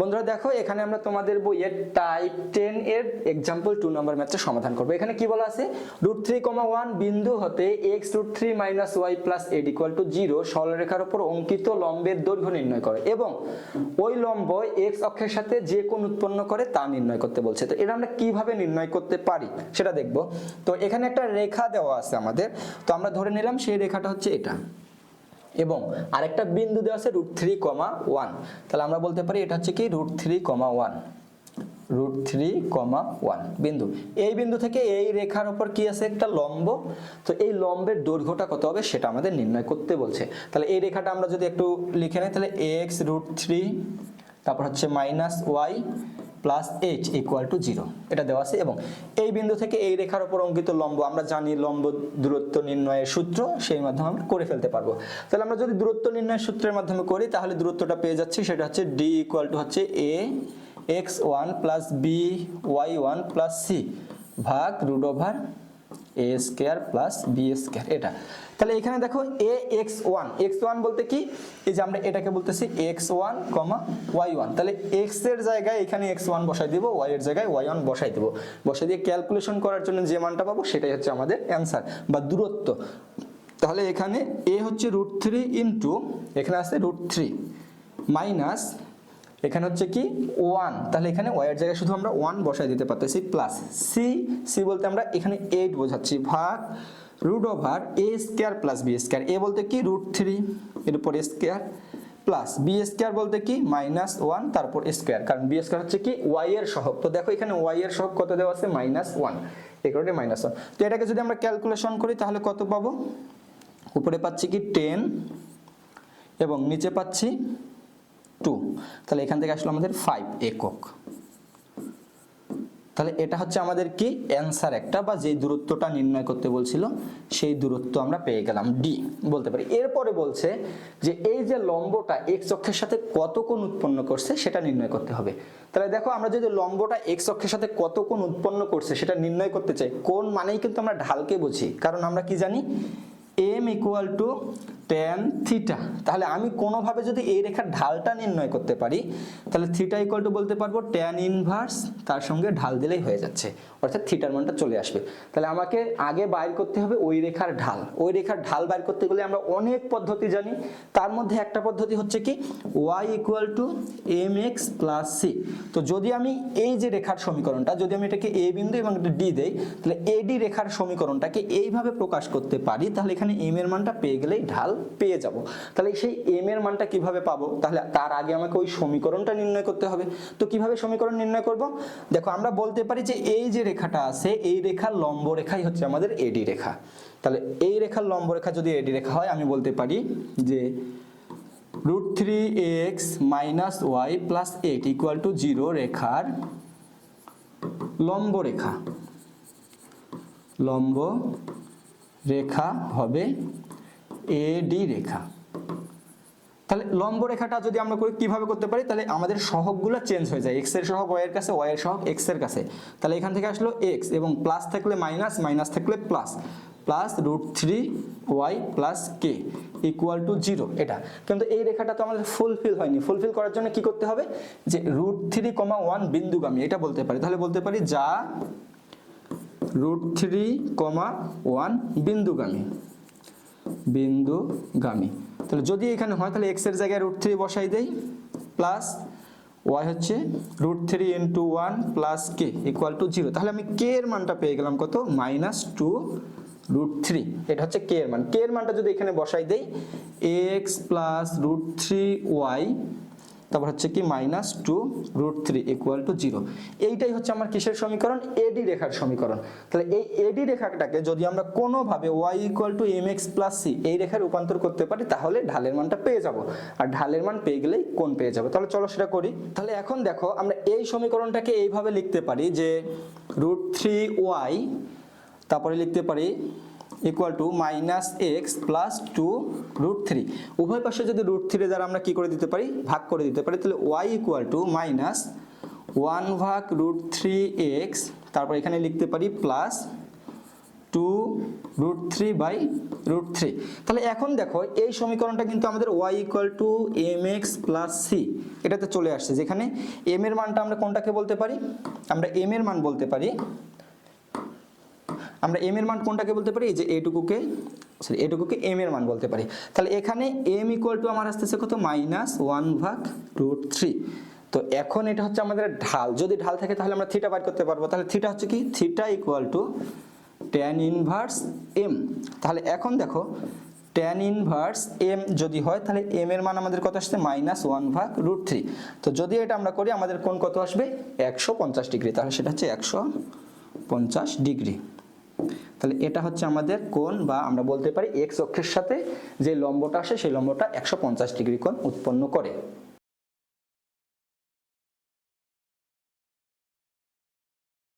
বন্ধুরা দেখো, এখানে আমরা তোমাদের বইয়ের টাইপ টেন এর এক্সাম্পল টু নম্বর ম্যাথটা সমাধান করব। এখানে কি বলা আছে? রুট থ্রি কমা ওয়ান বিন্দু হতে x root three minus y plus eight equal to zero সরলরেখার উপর অঙ্কিত লম্বের দৈর্ঘ্য নির্ণয় করে এবং ওই লম্ব এক্স অক্ষের সাথে যে কোণ উৎপন্ন করে তা নির্ণয় করতে বলছে। তো এটা আমরা কীভাবে নির্ণয় করতে পারি সেটা দেখব। তো এখানে একটা রেখা দেওয়া আছে আমাদের। তো আমরা ধরে নিলাম সেই রেখাটা হচ্ছে এটা। এবং আরেকটা বিন্দু দেওয়া আছে রুট থ্রি কমা ওয়ান। তাহলে আমরা বলতে পারি এটা হচ্ছে কি? Root three comma one. Root three comma one. বিন্দু। এই বিন্দু থেকে এই রেখার উপর কি আছে? একটা লম্ব। তো এই লম্বের দৈর্ঘ্যটা কত হবে? সেটা আমাদের নির্ণয় করতে বলছে। তাহলে এই রেখাটা আমরা যদি একটু লিখে নিই, তাহলে এক্স রুট থ্রি তারপর হচ্ছে minus y plus H equal to zero এটা দেওয়া আছে এবং এই বিন্দু থেকে এই রেখার উপর অঙ্কিত লম্ব, আমরা জানি লম্ব দূরত্ব নির্ণয়ের সূত্র, সেই মাধ্যমে আমরা করে ফেলতে পারব। তাহলে আমরা যদি দূরত্ব নির্ণয়ের সূত্রের মাধ্যমে করি, তাহলে দূরত্বটা পেয়ে যাচ্ছি, সেটা হচ্ছে ডি ইকুয়াল টু হচ্ছে a x one plus b y one plus c ভাগ root over a square plus b square এটা। তাহলে এখানে দেখো a x one x one বলতে কি? এই যে আমরা এটাকে বলতেছি x one comma y one তাহলে এক্সের জায়গায় এখানে এক্স ওয়ান বসাই দিব ওয়াই এর জায়গায় ওয়াই ওয়ান বসাই দিব। বসাই দিয়ে ক্যালকুলেশন করার জন্য যে মানটা পাবো, সেটাই হচ্ছে আমাদের অ্যান্সার বা দূরত্ব। তাহলে এখানে এ হচ্ছে রুট থ্রি ইন্টু এখানে আছে রুট থ্রি মাইনাস এখানে হচ্ছে কি ওয়ান তাহলে এখানে ওয়াইয়ের জায়গায় শুধু আমরা ওয়ান বসাই দিতে পারতেছি প্লাস সি সি বলতে আমরা এখানে এইট বোঝাচ্ছি, ভাগ root over a square plus b square a বলতে কি রুট থ্রি এর উপর স্কোয়ার প্লাস বি স্কোয়ার বলতে কি মাইনাস ওয়ান তারপর স্কোয়ার কারণ বি স্কোয়ার হচ্ছে কি ওয়াই এর সহগ, তো দেখো এখানে ওয়াই এর সহগ কত দেওয়া আছে? মাইনাস ওয়ান এই কারণে মাইনাস ওয়ান তো এটাকে যদি আমরা ক্যালকুলেশন করি তাহলে কত পাবো? উপরে পাচ্ছি কি টেন এবং নিচে পাচ্ছি টু। তাহলে এখান থেকে আসলো আমাদের ফাইভ একক। তাহলে এটা হচ্ছে আমাদের কি? অ্যান্সার একটা বা যে দূরত্বটা নির্ণয় করতে বলছিল, সেই দূরত্ব আমরা পেয়ে গেলাম ডি বলতে পারি। এরপরে বলছে যে এই যে লম্বটা এক্স অক্ষের সাথে কত কোণ উৎপন্ন করছে, সেটা নির্ণয় করতে হবে। তাহলে দেখো, আমরা যদি লম্বটা এক্স অক্ষের সাথে কত কোণ উৎপন্ন করছে, সেটা নির্ণয় করতে চাই, কোণ মানেই কিন্তু আমরা ঢালকে বুঝি। কারণ আমরা কি জানি? M equal to tan theta তাহলে আমি কোনোভাবে যদি এই রেখার ঢালটা নির্ণয় করতে পারি, তাহলে থিটা ইকুয়াল টু বলতে পারব ট্যান ইনভার্স তার সঙ্গে ঢাল দিলেই হয়ে যাচ্ছে। অর্থাৎ থিটার মানটা চলে আসবে। তাহলে আমাকে আগে বাইর করতে হবে ওই রেখার ঢাল। ওই রেখার ঢাল বাইর করতে গেলে আমরা অনেক পদ্ধতি জানি। তার মধ্যে একটা পদ্ধতি হচ্ছে কি? Y equal to m x plus c তো যদি আমি এই যে রেখার সমীকরণটা, যদি আমি এটাকে এ বিন্দু এবং এটা ডি দেই, তাহলে এডি রেখার সমীকরণটাকে এইভাবে প্রকাশ করতে পারি, তাহলে এখানে এম এর মানটা পেয়ে গেলেই ঢাল পেয়ে যাব। তাহলে সেই এম এর মানটা কীভাবে পাবো? তাহলে তার আগে আমাকে ওই সমীকরণটা নির্ণয় করতে হবে। তো কীভাবে সমীকরণ নির্ণয় করব? দেখো, আমরা বলতে পারি যে এই যে রেখাটা আছে, এই রেখার লম্ব রেখাই হচ্ছে আমাদের এডি রেখা। তাহলে এই রেখার লম্ব রেখা যদি এডি রেখা হয়, আমি বলতে পারি যে root three x minus y plus eight equal to zero রেখার লম্ব রেখা। লম্ব রেখা হবে এডি রেখা। তাহলে লম্ব রেখাটা যদি আমরা করি, কীভাবে করতে পারি? তাহলে আমাদের সহগগুলো চেঞ্জ হয়ে যায়। এক্সের সহগ ওয়াই এর কাছে ওয়াই এর সহগ এক্সের কাছে। তাহলে এখান থেকে আসলো এক্স এবং প্লাস থাকলে মাইনাস মাইনাস থাকলে plus plus root three y plus k equal to zero এটা। কিন্তু এই রেখাটা তো আমাদের ফুলফিল হয়নি। ফুলফিল করার জন্য কি করতে হবে? যে রুট থ্রি কমা ওয়ান বিন্দুগামী, এটা বলতে পারি। তাহলে বলতে পারি যা রুট থ্রি কমা ওয়ান বিন্দুগামী। বিন্দুগামী। তাহলে যদি এখানে হয়, তাহলে এক্সের জায়গায় রুট থ্রি বসাই দেই প্লাস ওয়াই হচ্ছে root three into one plus k equal to zero তাহলে আমি কে এর মানটা পেয়ে গেলাম কত? মাইনাস টু রুট থ্রি এটা হচ্ছে কে এর মান। কে এর মানটা যদি এখানে বসাই দেই x plus root three y তারপর হচ্ছে কি minus two root three equal to zero এইটাই হচ্ছে আমার কিসের সমীকরণ? এডি রেখার সমীকরণ। তাহলে এই এডি রেখাটাকে যদি আমরা কোনোভাবে y equal to m x plus c এই রেখায় রূপান্তর করতে পারি, তাহলে ঢালের মানটা পেয়ে যাব। আর ঢালের মান পেয়ে গেলেই কোন পেয়ে যাব। তাহলে চলো সেটা করি। তাহলে এখন দেখো, আমরা এই সমীকরণটাকে এইভাবে লিখতে পারি যে রুট থ্রি ওয়াই তারপরে লিখতে পারি equal to minus x plus two root three উভয় পাশে যদি রুট থ্রি দ্বারা আমরা কি করে দিতে পারি? ভাগ করে দিতে পারি। তাহলে y equal to minus one ভাগ রুট থ্রি এক্স তারপর এখানে লিখতে পারি plus two root three by root three তাহলে এখন দেখো, এই সমীকরণটা কিন্তু আমাদের y equal to m x plus c এটাতে চলে আসছে। যেখানে এম এর মানটা আমরা কোনটাকে বলতে পারি? আমরা এম এর মান বলতে পারি আমরা এম এর মান কোনটাকে বলতে পারি? যে এটুকুকে সরি এটুকুকে এম এর মান বলতে পারি। তাহলে এখানে এম ইকুয়াল টু আমার আসতেছে কত? মাইনাস ওয়ান ভাগ রুট থ্রি তো এখন এটা হচ্ছে আমাদের ঢাল। যদি ঢাল থাকে তাহলে আমরা থিটা বার করতে পারব। তাহলে থিটা হচ্ছে কি? Theta equal to tan inverse m তাহলে এখন দেখো ট্যান ইনভার্স এম যদি হয়, তাহলে এম এর মান আমাদের কত আসছে? মাইনাস ওয়ান ভাগ রুট থ্রি তো যদি এটা আমরা করি, আমাদের কোন কত আসবে? একশো পঞ্চাশ ডিগ্রি। তাহলে সেটা হচ্ছে একশো পঞ্চাশ ডিগ্রি। তাহলে এটা হচ্ছে আমাদের কোণ বা আমরা বলতে পারি এক্স অক্ষের সাথে যে লম্বটা আসে সেই লম্বটা একশো পঞ্চাশ ডিগ্রি কোণ উৎপন্ন করে।